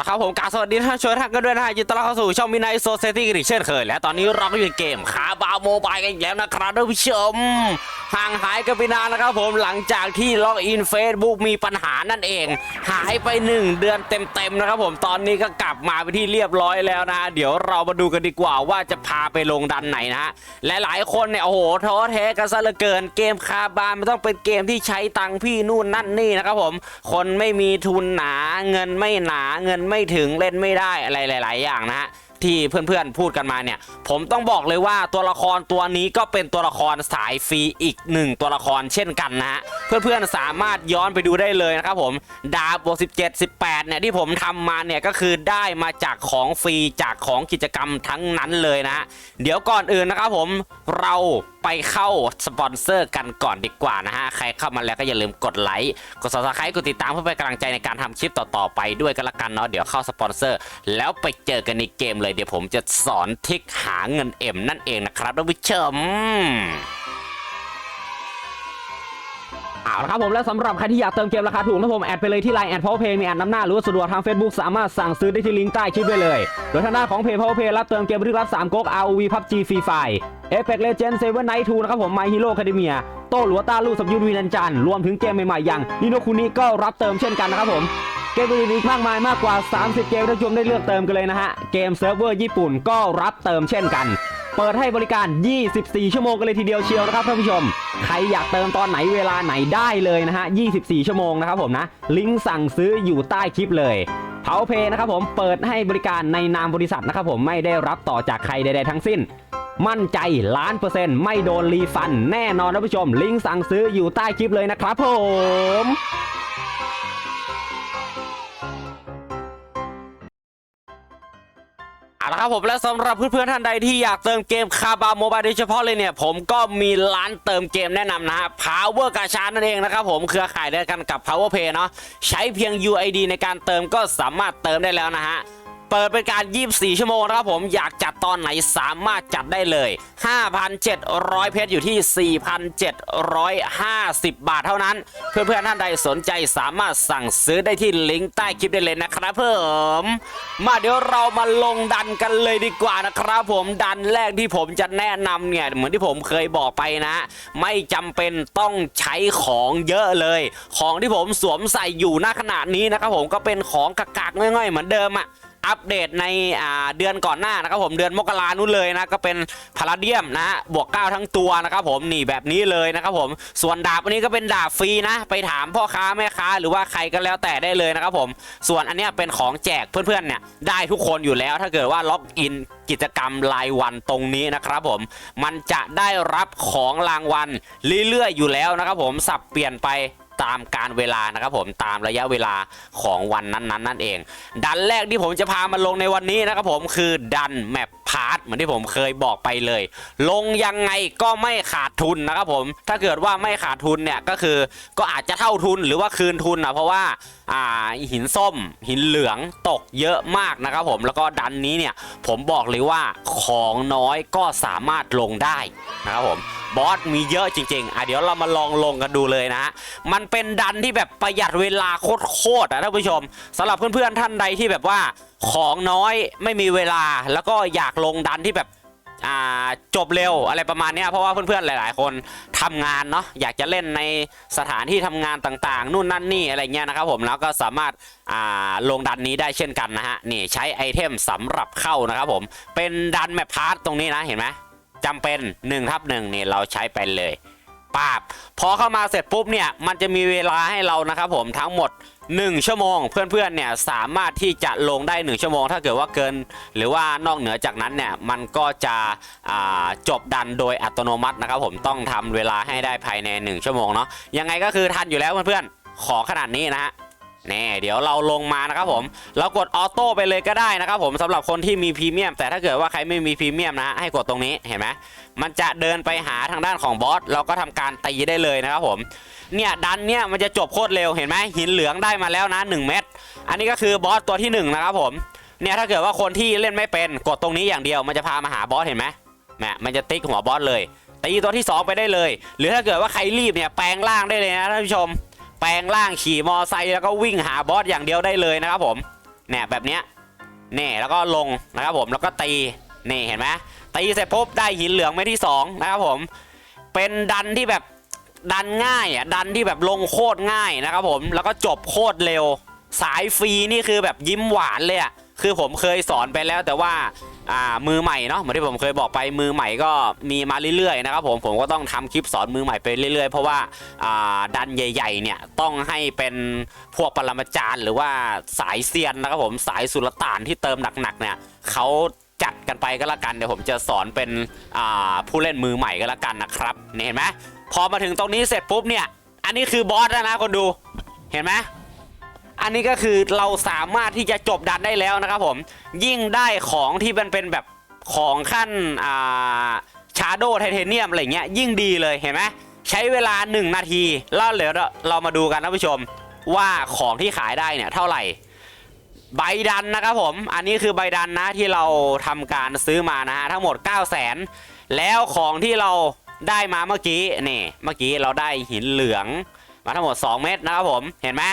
ละครับผมกาสวัสดีท่านชมทุกท่านกันด้วยนะฮะยินดีต้อนรับเข้าสู่ช่องมินายโซเซตี้กันอีกเช่นเคยและตอนนี้เราก็อยู่ในเกมคาบาโมบายกันอีกแล้วนะครับท่านผู้ชมห่างหายกันไปนานนะครับผมหลังจากที่ล็อกอิน Facebook มีปัญหานั่นเอง หายไป 1 เดือนเต็มๆนะครับผมตอนนี้ก็กลับมาไปที่เรียบร้อยแล้วนะ เดี๋ยวเรามาดูกันดีกว่าว่าจะพาไปลงดันไหนนะฮะและหลายคนเนี่ยโอ้โหท้อแท้กันซะเหลือเกินเกมคาบามันต้องเป็นเกมที่ใช้ตังค์พี่นู่นนั่นนี่นะครับผมคนไม่มีทุนหนาเงินไม่หนาเงินไม่ถึงเล่นไม่ได้อะไรหลาย ๆ อย่างนะฮะที่เพื่อนๆพูดกันมาเนี่ย ผมต้องบอกเลยว่าตัวละครตัวนี้ก็เป็นตัวละครสายฟรีอีกหนึ่งตัวละครเช่นกันนะฮะเพื่อนๆสามารถย้อนไปดูได้เลยนะครับผมดาบบวก17 18เนี่ยที่ผมทำมาเนี่ยก็คือได้มาจากของฟรีจากของกิจกรรมทั้งนั้นเลยนะฮะเดี๋ยวก่อนอื่นนะครับผมเราไปเข้าสปอนเซอร์กันก่อนดีกว่านะฮะ ใครเข้ามาแล้วก็อย่าลืมกดไลค์ กด subscribe กดติดตามเพื่อเป็นกำลังใจในการทำคลิปต่อๆไปด้วยกันละกันเนาะ เดี๋ยวเข้าสปอนเซอร์ แล้วไปเจอกันในเกมเลย เดี๋ยวผมจะสอนทิคหาเงินเอ็มนั่นเองนะครับท่านผู้ชมเอาละครับผมและสำหรับใครที่อยากเติมเกมราคาถูกนะผมแอดไปเลยที่ไลน์แอด Power Pay มีแอดน้ำหน้าหรือว่าสะดวกทาง Facebook สามารถสั่งซื้อได้ที่ลิงก์ใต้คลิปได้เลย โดยทางด้านของ Pay Power Pay รับเติมเกมรึกรับ3ก๊ก ROV PUBG Free Fire Apex Legends Seven Night 2นะครับผม My Hero Academia โต้หลัวต้าลู่สับยุทธวีนันจันรวมถึงเกมใหม่ๆอย่างนิโนคุนิก็รับเติมเช่นกันนะครับผมเกมอื่นอีกมากมายมากกว่า 30 เกมท่านผู้ชมได้เลือกเติมกันเลยนะฮะ เกมเซิร์ฟเวอร์ญี่ปุ่นก็รับเติมเช่นกัน เปิดให้บริการ 24 ชั่วโมงกันเลยทีเดียวเชียวนะครับท่านผู้ชม ใครอยากเติมตอนไหนเวลาไหนได้เลยนะฮะ 24 ชั่วโมงนะครับผมนะ ลิงก์สั่งซื้ออยู่ใต้คลิปเลยเ o าเพย์นะครับผม เปิดให้บริการในนามบริษัทนะครับผม ไม่ได้รับต่อจากใครใดๆทั้งสิ้น มั่นใจล้านเปอร์เซ็นต์ไม่โดนรีฟัน แน่นอนท่านผู้ชม ลิงก์สั่งซื้ออยู่ใต้คลิปเลยนะครับผมเอาละครับผมและสำหรับเพื่อนๆท่านใดที่อยากเติมเกมคาบาโมบายโดยเฉพาะเลยเนี่ย ผมก็มีร้านเติมเกมแนะนำนะฮะ Power กาชานั่นเองนะครับผมเครือข่ายเดียวกันกับ Power Pay เนาะใช้เพียง UID ในการเติมก็สามารถเติมได้แล้วนะฮะ เปิดเป็นการ 24 ชั่วโมงนะครับผมอยากจัดตอนไหนสามารถจัดได้เลย 5,700 เพชรอยู่ที่ 4,750 บาทเท่านั้น เพื่อนๆท่านใดสนใจสามารถสั่งซื้อได้ที่ลิงก์ใต้คลิปได้เลยนะครับเพิ่มมาเดี๋ยวเรามาลงดันกันเลยดีกว่านะครับผมดันแรกที่ผมจะแนะนำเนี่ยเหมือนที่ผมเคยบอกไปนะ ไม่จำเป็นต้องใช้ของเยอะเลย ของที่ผมสวมใส่อยู่ณขณะนี้นะครับผมก็เป็นของกากๆง่อยๆเหมือนเดิมอะ อัปเดตในเดือนก่อนหน้านะครับผมเดือนมกรานู้นเลยนะก็เป็นพาราเดียมนะฮะบวกเก้าทั้งตัวนะครับผมนี่แบบนี้เลยนะครับผมส่วนดาบอันนี้ก็เป็นดาบฟรีนะ ไปถามพ่อค้าแม่ค้าหรือว่าใครก็แล้วแต่ได้เลยนะครับผมส่วนอันนี้เป็นของแจกเพื่อนๆเนี่ยได้ทุกคนอยู่แล้วถ้าเกิดว่าล็อกอินกิจกรรมรายวันตรงนี้นะครับผมมันจะได้รับของรางวัลเรื่อยๆอยู่แล้วนะครับผมสับเปลี่ยนไป ตามการเวลานะครับผมตามระยะเวลาของวันนั้นๆนั่นเอง ดันแรกที่ผมจะพามาลงในวันนี้นะครับผมคือดันแมปพาร์ทเหมือนที่ผมเคยบอกไปเลย ลงยังไงก็ไม่ขาดทุนนะครับผมถ้าเกิดว่าไม่ขาดทุนเนี่ยก็คือก็อาจจะเท่าทุนหรือว่าคืนทุนนะเพราะว่า อ่าหินส้ม หินเหลืองตกเยอะมากนะครับผมแล้วก็ดันนี้เนี่ยผมบอกเลยว่าของน้อยก็สามารถลงได้นะครับผมบอสมีเยอะจริงๆ อะเดี๋ยวเรามาลองลงกันดูเลยนะฮะ มันเป็นดันที่แบบประหยัดเวลาโคตรๆอะท่านผู้ชมสำหรับเพื่อนๆท่านใดที่แบบว่าของน้อยไม่มีเวลาแล้วก็อยากลงดันที่แบบ จบเร็วอะไรประมาณนี้เพราะว่าเพื่อนๆหลายๆ คนทำงานเนาะอยากจะเล่นในสถานที่ทำงานต่างๆ นู่นนั่นนี่อะไรเงี้ยนะครับผมแล้วก็สามารถลงดันนี้ได้เช่นกันนะฮะนี่ใช้ไอเทมสำหรับเข้านะครับผมเป็นดันแมพพาร์ตตรงนี้นะเห็นไหมจำเป็น1ทับหนึ่งนี่เราใช้ไปเลย ปาบพอเข้ามาเสร็จปุ๊บเนี่ยมันจะมีเวลาให้เรานะครับผมทั้งหมด 1 ชั่วโมง เพื่อนๆเนี่ยสามารถที่จะลงได้ 1 ชั่วโมง ถ้าเกิดว่าเกิน หรือว่านอกเหนือจากนั้นเนี่ยมันก็จะจบดันโดยอัตโนมัตินะครับผมต้องทำเวลาให้ได้ภายใน 1 ชั่วโมงเนาะยังไงก็คือทันอยู่แล้วเพื่อนๆขอขนาดนี้นะฮะ นี่เดี๋ยวเราลงมานะครับผมเรากดออโต้ไปเลยก็ได้นะครับผมสำหรับคนที่มีพรีเมียมแต่ถ้าเกิดว่าใครไม่มีพรีเมียมนะให้กดตรงนี้เห็นไหมมันจะเดินไปหาทางด้านของบอสเราก็ทำการตีได้เลยนะครับผมเนี่ยดันเนี่ยมันจะจบโคตรเร็วเห็นไหมหินเหลืองได้มาแล้วนะ 1 เม็ดอันนี้ก็คือบอสตัวที่ 1 นะครับผมเนี่ยถ้าเกิดว่าคนที่เล่นไม่เป็นกดตรงนี้อย่างเดียวมันจะพามาหาบอสเห็นไหมแหมมันจะติ๊กหัวบอสเลยตีตัวที่สองไปได้เลย หรือถ้าเกิดว่าใครรีบเนี่ยแปลงร่างได้เลยนะท่านผู้ชม แปลงร่างขี่มอไซค์แล้วก็วิ่งหาบอสอย่างเดียวได้เลยนะครับผมเนี่ยแบบเนี้ยเนี่ยแล้วก็ลงนะครับผมแล้วก็ตีนี่เห็นไหมตีเสร็จปุ๊บได้หินเหลืองเม็ดที่สองนะครับผมเป็นดันที่แบบดันง่ายอะดันที่แบบลงโคตรง่ายนะครับผมแล้วก็จบโคตรเร็ว สายฟรีนี่คือแบบยิ้มหวานเลยอะคือผมเคยสอนไปแล้วแต่ว่า อ่ามือใหม่เนาะเหมือนที่ผมเคยบอกไปมือใหม่ก็มีมาเรื่อยๆนะครับผมผมก็ต้องทำคลิปสอนมือใหม่ไปเรื่อยๆ เพราะว่าอ่าดันใหญ่ๆเนี่ยต้องให้เป็นพวกปรมาจารย์หรือว่าสายเซียนนะครับผมสายสุลต่านที่เติมหนักๆเนี่ยเขาจัดกันไปก็แล้วกันเดี๋ยวผมจะสอนเป็นอ่าผู้เล่นมือใหม่ก็แล้วกันนะครับนี่เห็นไหมพอมาถึงตรงนี้เสร็จปุ๊บเนี่ย อันนี้คือบอสแล้วนะคนดูเห็นไหม อันนี้ก็คือเราสามารถที่จะจบดันได้แล้วนะครับผม ยิ่งได้ของที่มันเป็นแบบของขั้นอ่าชาโดไทเทเนียมอะไรเงี้ยยิ่งดีเลยเห็นไหมใช้เวลา 1 นาทีแล้วเดี๋ยวเรามาดูกันนะผู้ชมว่าของที่ขายได้เนี่ยเท่าไหร่ใบดันนะครับผม อันนี้คือใบดันนะที่เราทำการซื้อมานะฮะทั้งหมด 9 0 0 0 0 0 แล้วของที่เราได้มาเมื่อกี้นี่เมื่อกี้เราได้หินเหลืองมาทั้งหมด 2 เม็ดนะครับผมเห็นไหม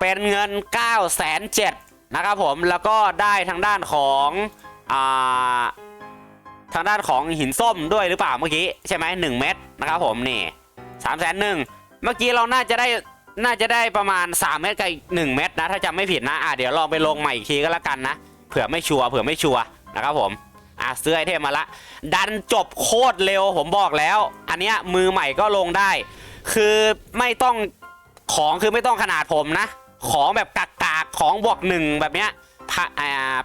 เป็นเงิน9 0 0 0 0นะครับผมแล้วก็ได้ทางด้านของอ่าทางด้านของหินส้มด้วยหรือเปล่าเมื่อกี้ใช่ไหมหนึ่งเม็ดนะครับผมนี่สามแสนหนึ่งเมื่อกี้เราน่าจะได้น่าจะได้ประมาณ 3 เม็ดกับอีกหนึ่งเม็ดนะ ถ้าจำไม่ผิดนะอะเดี๋ยวลองไปลงใหม่อีกทีก็แล้วกันนะเผื่อไม่ชัวร์เผื่อไม่ชัวร์นะครับผมอะซื้อไอเทมมาละ ดันจบโคตรเร็วผมบอกแล้ว อันเนี้ยมือใหม่ก็ลงได้ คือไม่ต้องของคือไม่ต้องขนาดผมนะ ของแบบกากๆของบวกหนึ่งแบบเนี้ย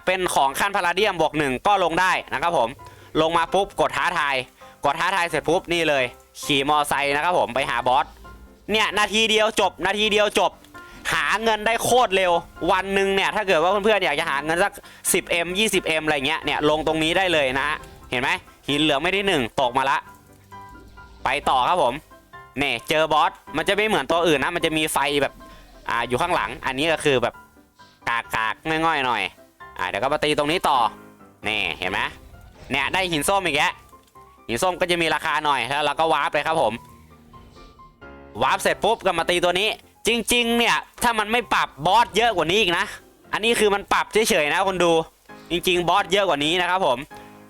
เป็นของขั้นพาราเดียมบวกหนึ่งก็ลงได้นะครับผม ลงมาปุ๊บกดท้าทาย กดท้าทายเสร็จปุ๊บนี่เลย ขี่มอไซค์นะครับผมไปหาบอส เนี่ยนาทีเดียวจบ นาทีเดียวจบ หาเงินได้โคตรเร็ว วันหนึ่งเนี่ยถ้าเกิดว่าเพื่อนๆอยากจะหาเงินสัก 10m 20m อะไรเงี้ยเนี่ยลงตรงนี้ได้เลยนะฮะ เห็นไหมหินเหลืองไม่ได้หนึ่งตกมาละ ไปต่อครับผมเนี่ยเจอบอสมันจะไม่เหมือนตัวอื่นนะ มันจะมีไฟแบบ อ่าอยู่ข้างหลังอันนี้ก็คือแบบกากกากๆง่อยๆหน่อยอ่าเดี๋ยวก็มาตีตรงนี้ต่อนี่เห็นไหมเนี่ยได้หินส้มอีกแล้วหินส้มก็จะมีราคาหน่อยแล้วเราก็วาร์ปเลยครับผมวาร์ปเสร็จปุ๊บก็มาตีตัวนี้ จริง ๆ เนี่ยถ้ามันไม่ปรับบอสเยอะกว่านี้อีกนะ อันนี้คือมันปรับเฉยๆนะคนดู จริง ๆ บอสเยอะกว่านี้นะครับผม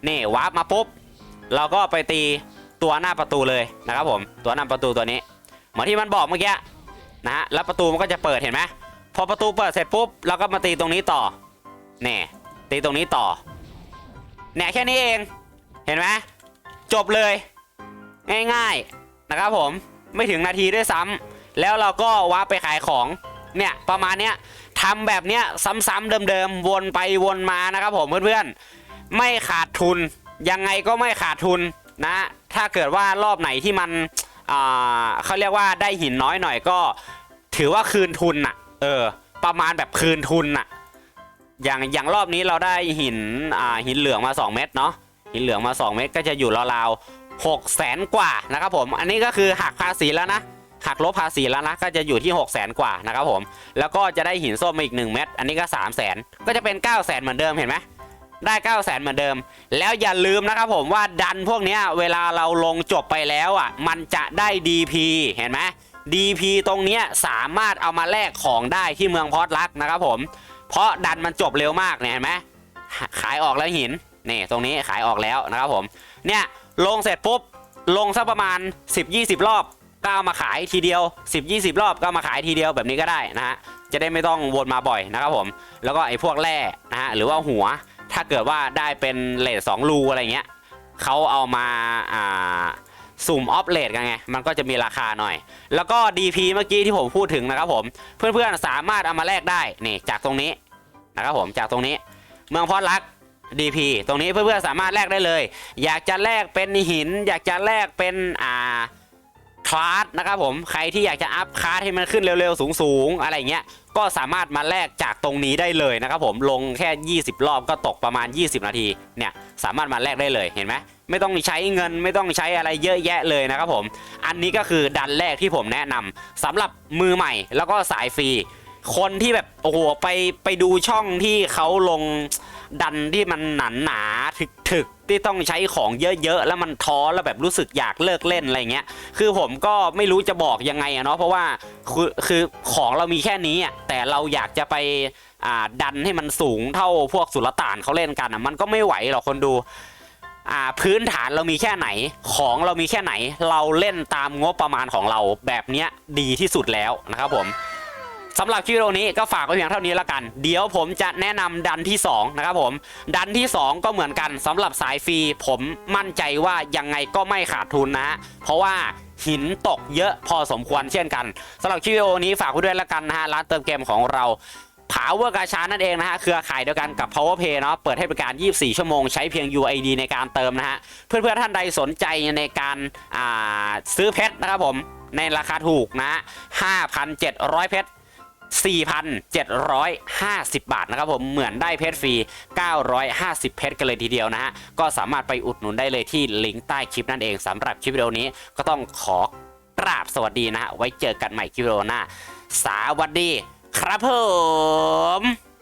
นี่วาร์ปมาปุ๊บเราก็ไปตีตัวหน้าประตูเลยนะครับผมตัวหน้าประตูตัวนี้ เหมือนที่มันบอกเมื่อกี้ นะฮะแล้วประตูมันก็จะเปิดเห็นไหมพอประตูเปิดเสร็จปุ๊บเราก็มาตีตรงนี้ต่อเนี่ยตีตรงนี้ต่อเนี่ยแค่นี้เองเห็นไหมจบเลย ง่ายๆนะครับผมไม่ถึงนาทีด้วยซ้ำแล้วเราก็ว้าร์ปไปขายของเนี่ยประมาณเนี้ยทำแบบเนี้ยซ้ำๆเดิมๆวนไปวนมานะครับผมเพื่อนๆไม่ขาดทุนยังไงก็ไม่ขาดทุนนะ ถ้าเกิดว่ารอบไหนที่มัน เขาเรียกว่าได้หินน้อยหน่อยก็ ถือว่าคืนทุนน่ะเออ ประมาณแบบคืนทุนน่ะอย่างอย่างรอบนี้เราได้หินอ่าหินเหลืองมา 2 เม็ดเนาะหินเหลืองมา 2 เม็ดก็จะอยู่ราวๆ6แสนกว่านะครับผม อันนี้ก็คือหักภาษีแล้วนะหักลบภาษีแล้วนะก็จะอยู่ที่6 0แสนกว่านะครับผม แล้วก็จะได้หินส้มมาอีก 1 เม็ดอันนี้ก็ 3 0 0แสนก็จะเป็น 9 0 0แสนเหมือนเดิมเห็นไหม ได้9 0 0แสนเหมือนเดิม แล้วอย่าลืมนะครับผมว่าดันพวกนี้เวลาเราลงจบไปแล้วอะ มันจะได้ DP เห็นไหม DP ตรงนี้สามารถเอามาแลกของได้ที่เมืองพอร์ตลักนะครับผม เพราะดันมันจบเร็วมากเนี่ยเห็นไหมขายออกแล้วหินนี่ตรงนี้ขายออกแล้วนะครับผม เนี่ยลงเสร็จปุ๊บลงสักประมาณ 10-20 รอบก็เอามาขายทีเดียว 10-20 รอบก็มาขายทีเดียวแบบนี้ก็ได้นะฮะจะได้ไม่ต้องวนมาบ่อยนะครับผม แล้วก็ไอ้พวกแร่นะฮะหรือว่าหัว ถ้าเกิดว่าได้เป็นเลทสองรูอะไรเงี้ยเขาเอามาอ่าสุ่มออฟเลทกันไง มันก็จะมีราคาหน่อย แล้วก็ DP เมื่อกี้ที่ผมพูดถึงนะครับผม เพื่อนๆสามารถเอามาแลกได้ นี่จากตรงนี้นะครับผมจากตรงนี้ เมืองพอดรัก DP ตรงนี้เพื่อนๆสามารถแลกได้เลย อยากจะแลกเป็นหิน อยากจะแลกเป็นอ่า คลาสนะครับผมใครที่อยากจะอัพคลาสให้มันขึ้นเร็วๆ สูงๆ อะไรเงี้ยก็สามารถมาแลกจากตรงนี้ได้เลยนะครับผมลงแค่ 20 รอบก็ตกประมาณ 20 นาทีเนี่ยสามารถมาแลกได้เลยเห็นไหมไม่ต้องใช้เงินไม่ต้องใช้อะไรเยอะแยะเลยนะครับผม อันนี้ก็คือดันแรกที่ผมแนะนำสำหรับมือใหม่แล้วก็สายฟรี คนที่แบบโอ้โหไปไปดูช่องที่เขาลงดันที่มันหนาหนาๆถึกถึก ที่ต้องใช้ของเยอะๆ แล้วมันท้อแล้วแบบรู้สึกอยากเลิกเล่นอะไรเงี้ย คือผมก็ไม่รู้จะบอกยังไงอะเนาะเพราะว่าคือคือของเรามีแค่นี้อะแต่เราอยากจะไปอ่าดันให้มันสูงเท่าพวกสุลต่านเขาเล่นกันอะมันก็ไม่ไหวหรอกคนดูอ่าพื้นฐานเรามีแค่ไหน ของเรามีแค่ไหน เราเล่นตามงบประมาณของเราแบบเนี้ยดีที่สุดแล้วนะครับผม สำหรับคลิปวิดีโอนี้ก็ฝากไว้เพียงเท่านี้แล้วกัน เดี๋ยวผมจะแนะนำดันที่ 2 นะครับผม ดันที่ 2 ก็เหมือนกันสำหรับสายฟรี ผมมั่นใจว่ายังไงก็ไม่ขาดทุนนะฮะเพราะว่าหินตกเยอะพอสมควรเช่นกันสำหรับคลิปวิดีโอนี้ฝากไว้ด้วยแล้วกันนะฮะร้านเติมเกมของเราผาเวอร์กาชานั่นเองนะฮะเครือข่ายเดียวกันกับ Power Pay เนาะเปิดให้บริการ 24 ชั่วโมง ใช้เพียง UID ในการเติมนะฮะ เพื่อนๆท่านใดสนใจในการซื้อเพชรนะครับผม ในราคาถูกนะฮะ5,700 เพชร 4,750 บาทนะครับผมเหมือนได้เพชรฟรี 950 เพชรกันเลยทีเดียวนะฮะ ก็สามารถไปอุดหนุนได้เลยที่ลิงก์ใต้คลิปนั่นเองสำหรับคลิปวิดีโอนี้ก็ต้องขอกราบสวัสดีนะฮะ ไว้เจอกันใหม่คลิปวิดีโอหน้า สวัสดีครับผม